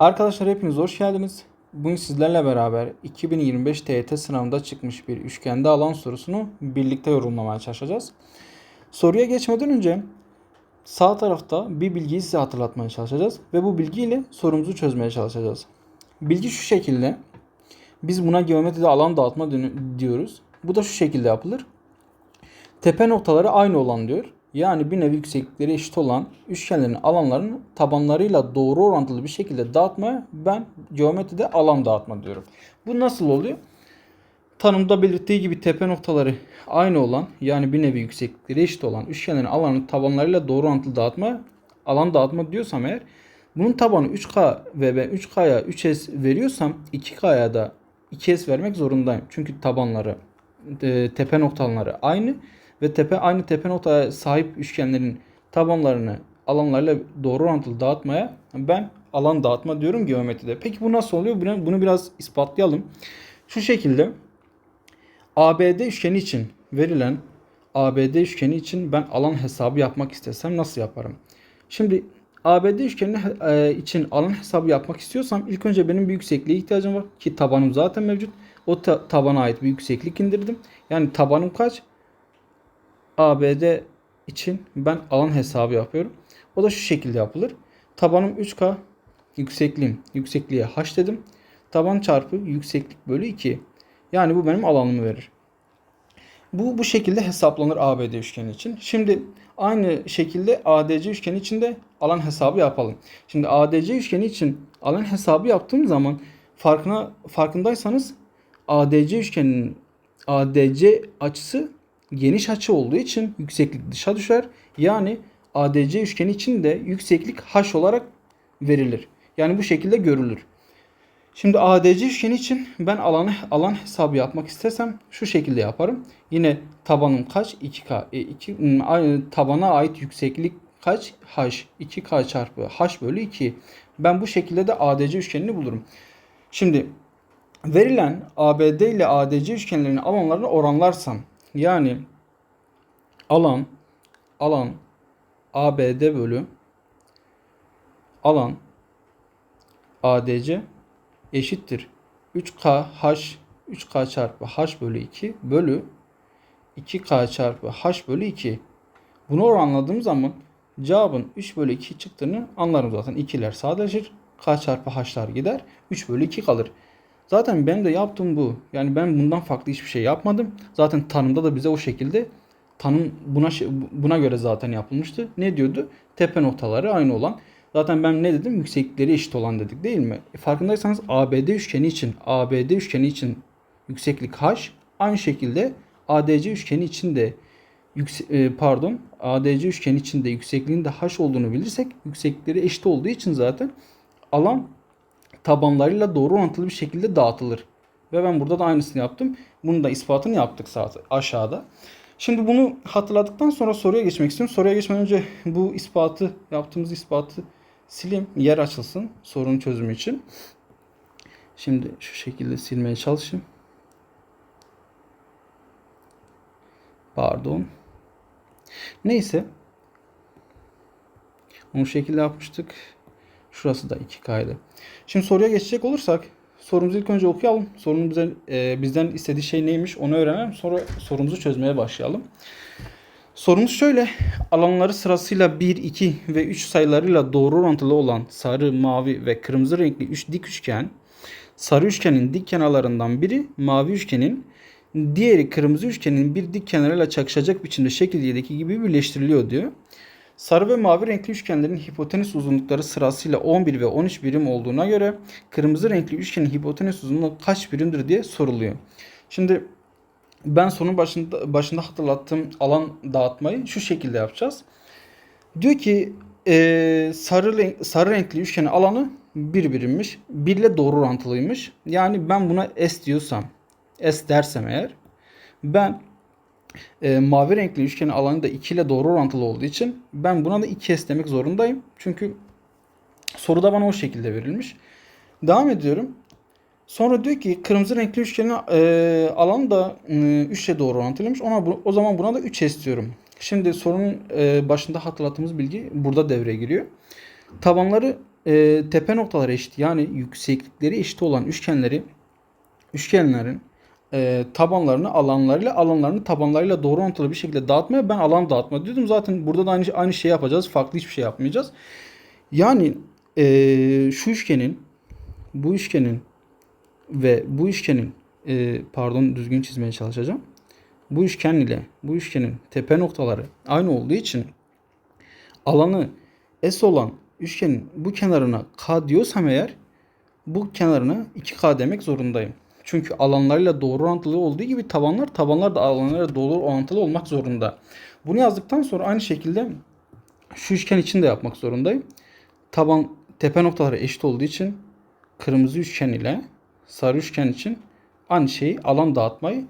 Arkadaşlar hepiniz hoş geldiniz. Bugün sizlerle beraber 2025 TYT sınavında çıkmış bir üçgende alan sorusunu birlikte yorumlamaya çalışacağız. Soruya geçmeden önce sağ tarafta bir bilgiyi size hatırlatmaya çalışacağız ve bu bilgiyle sorumuzu çözmeye çalışacağız. Bilgi şu şekilde. Biz buna geometride alan dağıtma diyoruz. Bu da şu şekilde yapılır. Tepe noktaları aynı olan diyor. Yani bir nevi yükseklikleri eşit olan üçgenlerin alanlarını tabanlarıyla doğru orantılı bir şekilde dağıtmaya ben geometride alan dağıtma diyorum. Bu nasıl oluyor? Tanımda belirttiği gibi tepe noktaları aynı olan yani bir nevi yükseklikleri eşit olan üçgenlerin alanını tabanlarıyla doğru orantılı dağıtma alan dağıtma diyorsam eğer bunun tabanı 3K ve ben 3K'ya 3S veriyorsam 2K'ya da 2S vermek zorundayım. Çünkü tabanları e, tepe noktaları aynı ve tepe aynı tepe noktaya sahip üçgenlerin tabanlarını alanlarıyla doğru orantılı dağıtmaya ben alan dağıtma diyorum geometride. Peki bu nasıl oluyor? Bunu, biraz ispatlayalım. Şu şekilde ABD üçgeni için verilen ABD üçgeni için ben alan hesabı yapmak istesem nasıl yaparım? Şimdi ABD üçgeni e, için alan hesabı yapmak istiyorsam ilk önce benim bir yüksekliğe ihtiyacım var ki tabanım zaten mevcut. O ta- tabana ait bir yükseklik indirdim. Yani tabanım kaç? ABD için ben alan hesabı yapıyorum. O da şu şekilde yapılır. Tabanım 3K, yüksekliğim, yüksekliğe h dedim. Taban çarpı yükseklik bölü 2. Yani bu benim alanımı verir. Bu bu şekilde hesaplanır ABD üçgeni için. Şimdi aynı şekilde ADC üçgeni için de alan hesabı yapalım. Şimdi ADC üçgeni için alan hesabı yaptığım zaman farkına farkındaysanız ADC üçgeninin ADC açısı geniş açı olduğu için yükseklik dışa düşer. Yani ADC üçgeni için de yükseklik h olarak verilir. Yani bu şekilde görülür. Şimdi ADC üçgeni için ben alanı alan hesabı yapmak istesem şu şekilde yaparım. Yine tabanım kaç? 2K. E, 2, aynı tabana ait yükseklik kaç? H. 2K çarpı H bölü 2. Ben bu şekilde de ADC üçgenini bulurum. Şimdi verilen ABD ile ADC üçgenlerinin alanlarını oranlarsam yani alan alan ABD bölü alan ADC eşittir 3K H 3K çarpı H bölü 2 bölü 2K çarpı H bölü 2. Bunu oranladığım zaman cevabın 3 bölü 2 çıktığını anlarım zaten. 2'ler sadeleşir. K çarpı H'lar gider. 3 bölü 2 kalır. Zaten benim de yaptığım bu. Yani ben bundan farklı hiçbir şey yapmadım. Zaten tanımda da bize o şekilde tanım buna şey- buna göre zaten yapılmıştı. Ne diyordu? Tepe noktaları aynı olan. Zaten ben ne dedim? Yükseklikleri eşit olan dedik değil mi? E, farkındaysanız ABD üçgeni için ABD üçgeni için yükseklik h aynı şekilde ADC üçgeni için de yükse- e, pardon ADC üçgeni için de yüksekliğin de h olduğunu bilirsek yükseklikleri eşit olduğu için zaten alan tabanlarıyla doğru orantılı bir şekilde dağıtılır. Ve ben burada da aynısını yaptım. Bunun da ispatını yaptık zaten aşağıda. Şimdi bunu hatırladıktan sonra soruya geçmek istiyorum. Soruya geçmeden önce bu ispatı, yaptığımız ispatı sileyim. Yer açılsın sorunun çözümü için. Şimdi şu şekilde silmeye çalışayım. Pardon. Neyse. Onu şekilde yapmıştık. Şurası da 2K'ydı. Şimdi soruya geçecek olursak sorumuzu ilk önce okuyalım. Sorunun bize, e, bizden istediği şey neymiş onu öğrenelim. Sonra sorumuzu çözmeye başlayalım. Sorumuz şöyle. Alanları sırasıyla 1, 2 ve 3 sayılarıyla doğru orantılı olan sarı, mavi ve kırmızı renkli 3 dik üçgen. Sarı üçgenin dik kenarlarından biri mavi üçgenin diğeri kırmızı üçgenin bir dik kenarıyla çakışacak biçimde şekil 7'deki gibi birleştiriliyor diyor. Sarı ve mavi renkli üçgenlerin hipotenüs uzunlukları sırasıyla 11 ve 13 birim olduğuna göre kırmızı renkli üçgenin hipotenüs uzunluğu kaç birimdir diye soruluyor. Şimdi ben sorunun başında, başında hatırlattığım alan dağıtmayı şu şekilde yapacağız. Diyor ki e, sarı, renk, sarı renkli üçgenin alanı 1 birimmiş. 1 ile doğru orantılıymış. Yani ben buna S diyorsam, S dersem eğer ben e, mavi renkli üçgenin alanı da 2 ile doğru orantılı olduğu için ben buna da 2S demek zorundayım. Çünkü soruda bana o şekilde verilmiş. Devam ediyorum. Sonra diyor ki kırmızı renkli üçgenin e, alanı da e, 3 ile doğru orantılıymış. Ona bu, o zaman buna da 3S diyorum. Şimdi sorunun e, başında hatırlattığımız bilgi burada devreye giriyor. Tabanları e, tepe noktaları eşit yani yükseklikleri eşit olan üçgenleri üçgenlerin e, tabanlarını alanlarıyla alanlarını tabanlarıyla doğru orantılı bir şekilde dağıtmaya ben alan dağıtma diyordum. Zaten burada da aynı, aynı şeyi yapacağız. Farklı hiçbir şey yapmayacağız. Yani e, şu üçgenin bu üçgenin ve bu üçgenin e, pardon düzgün çizmeye çalışacağım. Bu üçgen ile bu üçgenin tepe noktaları aynı olduğu için alanı S olan üçgenin bu kenarına K diyorsam eğer bu kenarına 2K demek zorundayım. Çünkü alanlarıyla doğru orantılı olduğu gibi tabanlar tabanlar da alanlarıyla doğru orantılı olmak zorunda. Bunu yazdıktan sonra aynı şekilde şu üçgen için de yapmak zorundayım. Taban tepe noktaları eşit olduğu için kırmızı üçgen ile sarı üçgen için aynı şeyi alan dağıtmayı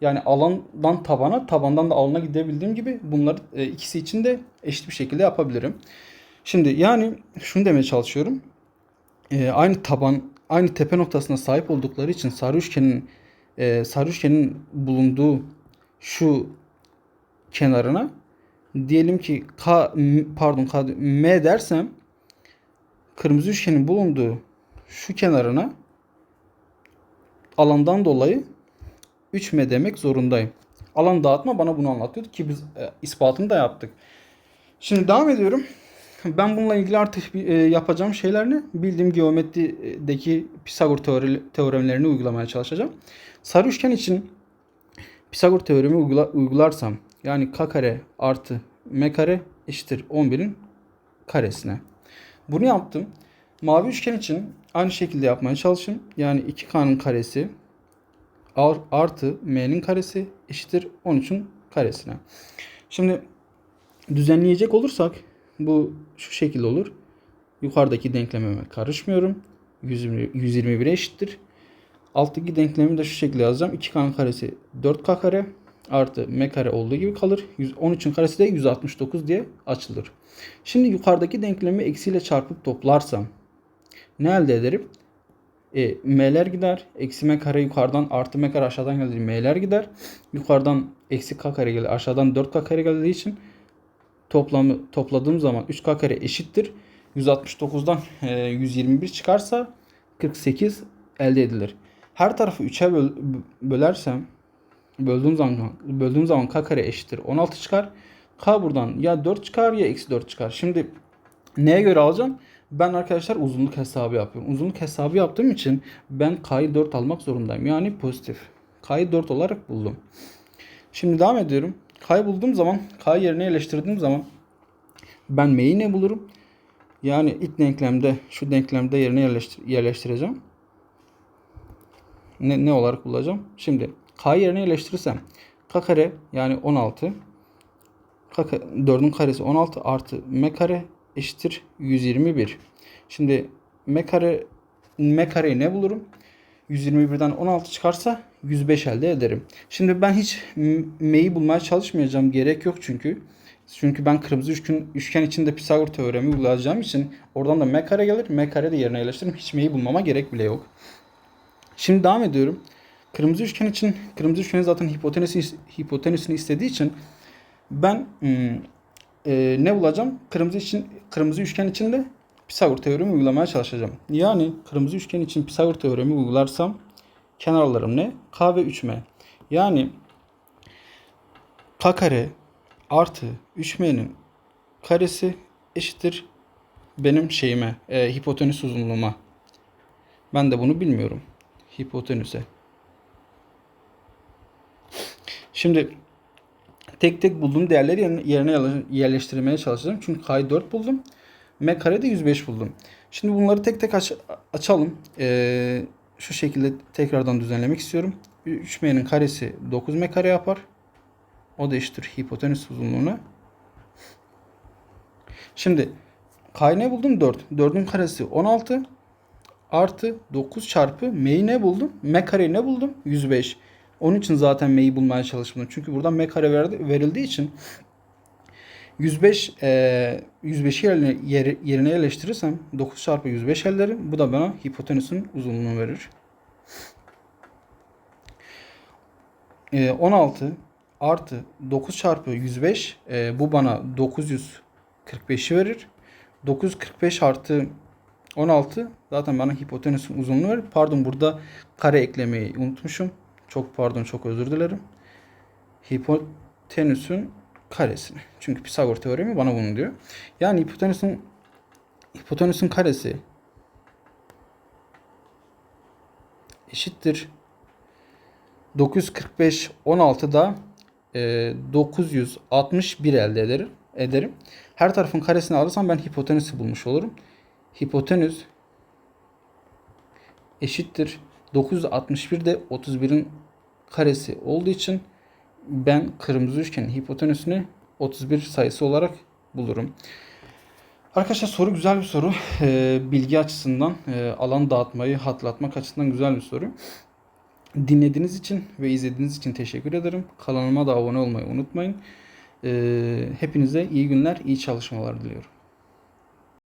yani alandan tabana tabandan da alana gidebildiğim gibi bunları e, ikisi için de eşit bir şekilde yapabilirim. Şimdi yani şunu demeye çalışıyorum. E, aynı taban aynı tepe noktasına sahip oldukları için sarı üçgenin e, sarı üçgenin bulunduğu şu kenarına diyelim ki K pardon K M dersem kırmızı üçgenin bulunduğu şu kenarına alandan dolayı 3M demek zorundayım. Alan dağıtma bana bunu anlatıyordu ki biz e, ispatını da yaptık. Şimdi devam ediyorum. Ben bununla ilgili artık e, yapacağım şeyler ne? Bildiğim geometrideki Pisagor teori, teoremlerini uygulamaya çalışacağım. Sarı üçgen için Pisagor teoremi uygula, uygularsam yani k kare artı m kare eşittir 11'in karesine. Bunu yaptım. Mavi üçgen için aynı şekilde yapmaya çalışayım. Yani 2k'nın karesi ar- artı m'nin karesi eşittir 13'ün karesine. Şimdi düzenleyecek olursak bu şu şekilde olur. Yukarıdaki denklemime karışmıyorum. 120, 121'e eşittir. Alttaki denklemimi de şu şekilde yazacağım. 2k'nın karesi 4k kare artı m kare olduğu gibi kalır. 113'ün karesi de 169 diye açılır. Şimdi yukarıdaki denklemi eksiyle çarpıp toplarsam ne elde ederim? E, m'ler gider. Eksi m kare yukarıdan artı m kare aşağıdan geldiği m'ler gider. Yukarıdan eksi k kare gelir. Aşağıdan 4k kare geldiği için toplamı topladığım zaman 3k kare eşittir. 169'dan e, 121 çıkarsa 48 elde edilir. Her tarafı 3'e böl, bölersem böldüğüm zaman böldüğüm zaman k kare eşittir 16 çıkar. K buradan ya 4 çıkar ya eksi 4 çıkar. Şimdi neye göre alacağım? Ben arkadaşlar uzunluk hesabı yapıyorum. Uzunluk hesabı yaptığım için ben K'yı 4 almak zorundayım. Yani pozitif. K'yı 4 olarak buldum. Şimdi devam ediyorum. K'yı bulduğum zaman K yerine yerleştirdiğim zaman ben M'yi ne bulurum? Yani ilk denklemde şu denklemde yerine yerleştir yerleştireceğim. Ne, ne olarak bulacağım? Şimdi K yerine yerleştirirsem K kare yani 16 K 4'ün karesi 16 artı M kare eşittir 121. Şimdi M kare M kareyi ne bulurum? 121'den 16 çıkarsa 105 elde ederim. Şimdi ben hiç M'yi bulmaya çalışmayacağım. Gerek yok çünkü. Çünkü ben kırmızı üçgen, üçgen içinde Pisagor teoremi uygulayacağım için oradan da M kare gelir. M kare de yerine yerleştiririm. Hiç M'yi bulmama gerek bile yok. Şimdi devam ediyorum. Kırmızı üçgen için kırmızı üçgenin zaten hipotenüsünü, hipotenüsünü istediği için ben ım, e, ne bulacağım? Kırmızı için kırmızı üçgen için de Pisagor teoremi uygulamaya çalışacağım. Yani kırmızı üçgen için Pisagor teoremi uygularsam kenarlarım ne? K ve 3M. Yani K kare artı 3M'nin karesi eşittir benim şeyime, e, hipotenüs uzunluğuma. Ben de bunu bilmiyorum. Hipotenüse. Şimdi tek tek bulduğum değerleri yerine, yerleştirmeye çalışacağım. Çünkü K'yı 4 buldum. M karede 105 buldum. Şimdi bunları tek tek aç, açalım. Ee, şu şekilde tekrardan düzenlemek istiyorum. 3M'nin karesi 9M kare yapar. O da eşittir hipotenüs uzunluğuna. Şimdi K'yı buldum? 4. 4'ün karesi 16 artı 9 çarpı M'yi ne buldum? M kareyi ne buldum? 105. Onun için zaten M'yi bulmaya çalıştım. Çünkü buradan M kare verildiği için 105 e, 105'i yerine, yer, yerine yerleştirirsem 9 çarpı 105 elde ederim. Bu da bana hipotenüsün uzunluğunu verir. E, 16 artı 9 çarpı 105 e, bu bana 945'i verir. 945 artı 16 zaten bana hipotenüsün uzunluğu verir. Pardon burada kare eklemeyi unutmuşum. Çok pardon çok özür dilerim. Hipotenüsün karesini. Çünkü Pisagor teoremi bana bunu diyor. Yani hipotenüsün hipotenüsün karesi eşittir 945 16'da e, 961 elde ederim. ederim. Her tarafın karesini alırsam ben hipotenüsü bulmuş olurum. Hipotenüs eşittir 961 de 31'in karesi olduğu için ben kırmızı üçgenin hipotenüsünü 31 sayısı olarak bulurum. Arkadaşlar soru güzel bir soru. Ee, bilgi açısından, e, alan dağıtmayı hatırlatmak açısından güzel bir soru. Dinlediğiniz için ve izlediğiniz için teşekkür ederim. Kanalıma da abone olmayı unutmayın. Ee, hepinize iyi günler, iyi çalışmalar diliyorum.